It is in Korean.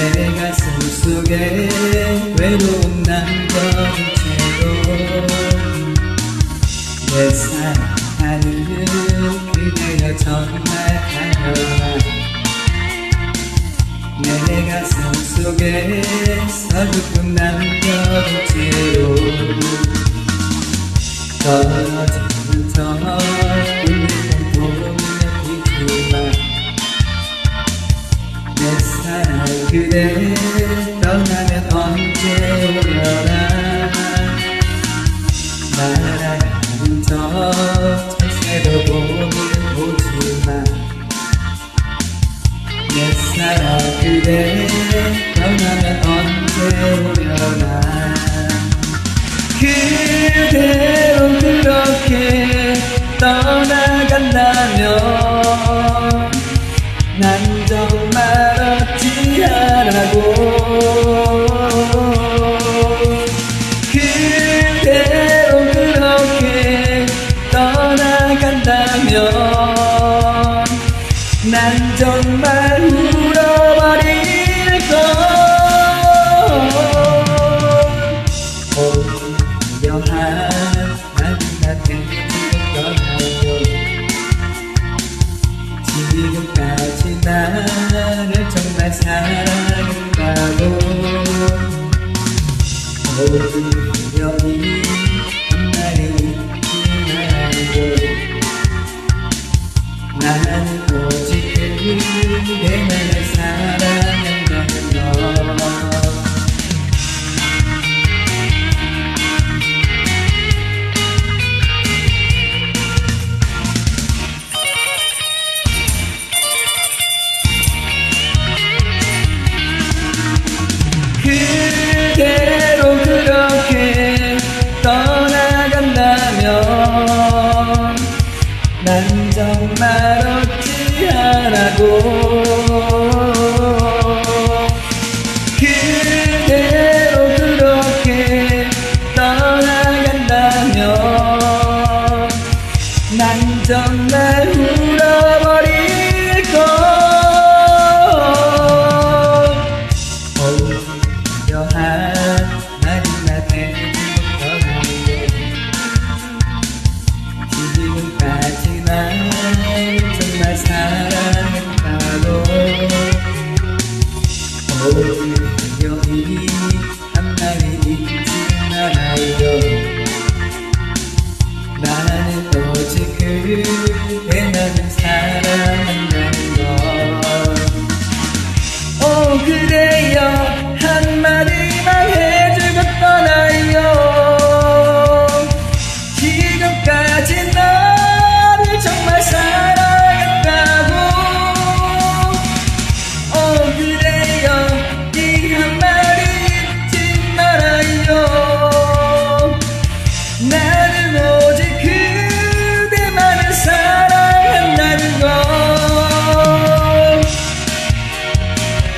내 가슴 속에 외로움 남겨주로내 사랑하는 그대여 정말 가여라. 내 가슴 속에 서글픔 남겨주로 떨어져 그대 떠나면 언제 오려나 날아가는 저 철새도 보면 보지만 내 사랑 그대 떠나면 언제 오려나 그대로 그렇게 떠나간다면 난 정말 그대로 그렇게 떠나간다면 난 정말 울어버릴걸. 오묘한 나한테 떠나요 지금까지 나를 정말 사랑한 다고 모든 여이 한날이 지나고 나는 오직 그대만을 사랑한다는 너 정말 어찌하라고 그대로 그렇게 떠나간다면 난 정말 울어버릴 것 오히려 한 난 정말 사랑했다고 오늘 여기